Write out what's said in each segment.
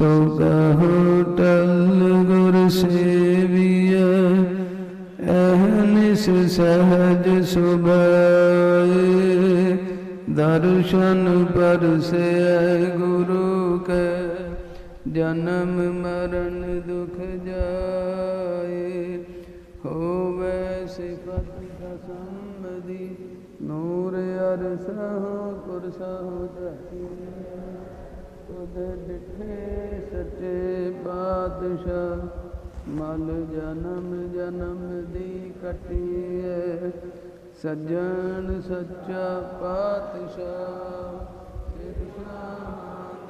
ਸੋ ਕਹੋ ਟਲ ਗੁਰ ਸੇਵੀਐ ਅਹਨਿਸ ਸਹਜ ਸੁਭਾਏ। ਦਰਸ਼ਨ ਪਰਸੈ ਗੁਰੂ ਕੈ, ਜਨਮ ਮਰਨ ਦੁਖ ਜਾਏ। ਹੋਵੇ ਸਿਫਤ ਖਸਮਦੀ ਨੂਰ ਅਰਸਹੁ ਕੁਰਸਹੁ ਜਹੀਏ ਤੁਧ ਡਿਠੇ ਸੱਚੇ ਪਾਤਸ਼ਾਹ, ਮਲ ਜਨਮ ਜਨਮ ਦੀ ਕਟੀਏ। ਸੱਜਣ ਸੱਚਾ ਪਾਤਸ਼ਾਹ ਇਰਸ਼ਾਦ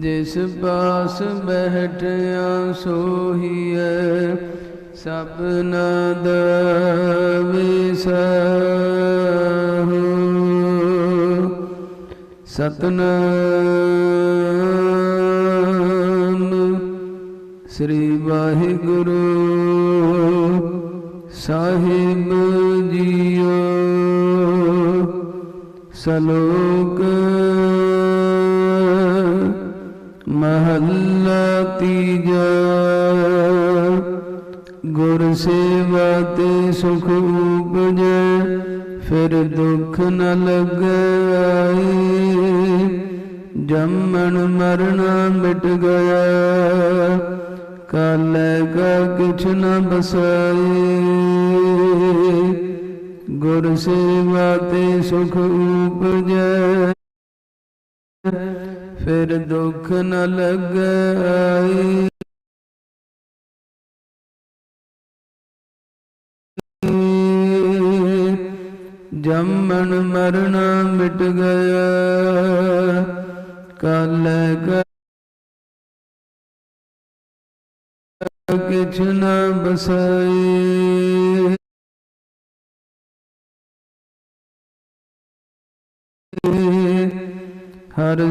ਜਿਸ ਪਾਸ ਬਹਿਠਿਆ ਸੋਹੀਐ ਸਭਨਾ ਦਾ ਵਿਸਹੂ ਸਤਨਾਮ। ਸ੍ਰੀ ਵਾਹਿਗੁਰੂ ਸਾਹਿਬ ਜੀਓ। ਸਲੋਕ ਮਹੱਲਾ ਤੀਜਾ। ਗੁਰ ਸੇਵਾ ਤੇ ਸੁਖ ਉਪਜੈ ਫਿਰ ਦੁੱਖ ਨ ਲੱਗੈ ਜੰਮਣ ਮਰਨਾ ਮਿਟ ਗਿਆ। ਕਾਲੈ ਕਾ ਕਿਛ ਨ ਬਸਾਏ, ਗੁਰ ਸੇਵਾ ਤੇ ਸੁਖ ਉਪਜੈ। ਫਿਰ ਦੁੱਖ ਨ ਲੱਗੈ ਜੰਮਣ ਮਰਨਾ ਮਿਟ ਗਿਆ। ਕਾਲੇ ਕਾ ਕਿਛ ਨ ਬਸਾਏ ਹਰ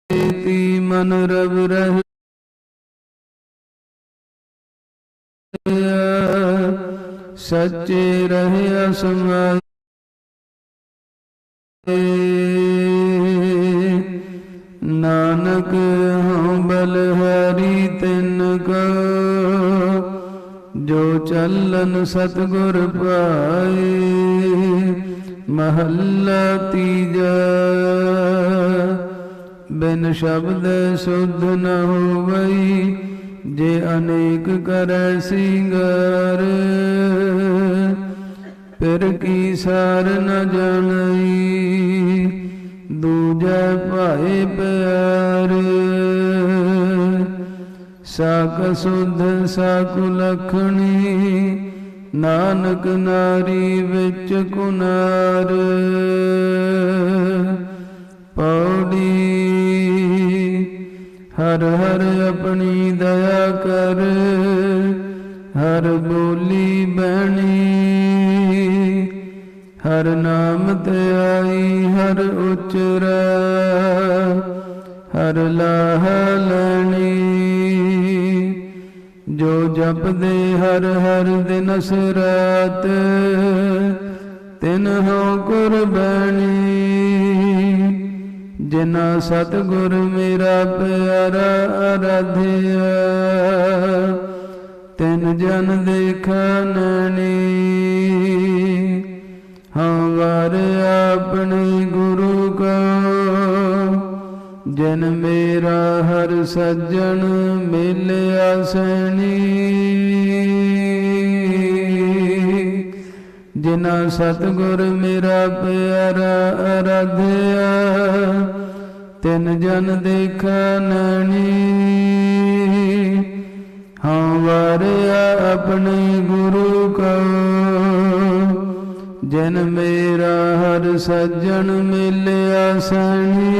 ਸੇਤੀ ਮਨ ਰਵ ਰਹਿ। ਸੱਚੇ ਰਹਿਆ ਸਮਾਏ ਨਾਨਕ ਹਉ ਬਲਹਾਰੀ ਤਿਨ ਕਾ, ਜੋ ਚੱਲਨ ਸਤਗੁਰ ਪਾਏ, ਮਹੱਲਾ ਤੀਜਾ। ਬਿਨ ਸ਼ਬਦ ਸੁਧ ਨ ਹੋਵਈ, ਜੇ ਅਨੇਕ ਕਰੈ ਸਿੰਗਾਰ। ਫਿਰ ਕੀ ਸਾਰ ਨ ਜਾਣਈ ਦੂਜੈ ਭਾਏ ਪਿਆਰ। ਸਾਕ ਸੁਧ ਸਾਕੁ ਲਖਣੀ, ਨਾਨਕ ਨਾਰੀ ਵਿੱਚ ਕੁਨਾਰ। ਪੌੜੀ ਹਰ ਹਰ ਆਪਣੀ ਹਰ ਨਾਮ ਧਿਆਈ ਹਰ ਉਚਰਾ, ਹਰ ਲਾਹ ਲੈਣੀ। ਜੋ ਜਪਦੇ ਹਰ ਹਰ ਦਿਨ ਸਰਾਤ, ਤਿਨ ਹੋ ਕੁਰਬਾਨੀ ਜਿਨਾ ਸਤਗੁਰ ਮੇਰਾ ਪਿਆਰਾ ਅਰਾਧਿਆ, ਤਿਨ ਜਨ ਦੇਖਣਨੀ ਹਾਂ ਵਾਰ ਆਪਣੇ ਗੁਰੂ ਕੋ। ਜਨ ਮੇਰਾ ਹਰ ਸੱਜਣ ਮਿਲਿਆ ਸਣੀ। ਜਿਨਾ ਸਤਗੁਰ ਮੇਰਾ ਪਿਆਰਾ ਅਰਾਧਿਆ, ਤਿੰਨ ਜਨ ਦੇਖਣਨੀ ਹਾਂ ਵਾਰਿਆ ਆਪਣੇ ਜਨ ਮੇਰਾ ਹਰ ਸੱਜਣ ਮਿਲਿਆ ਸਣੀ।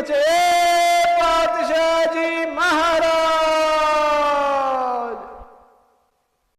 এসেছে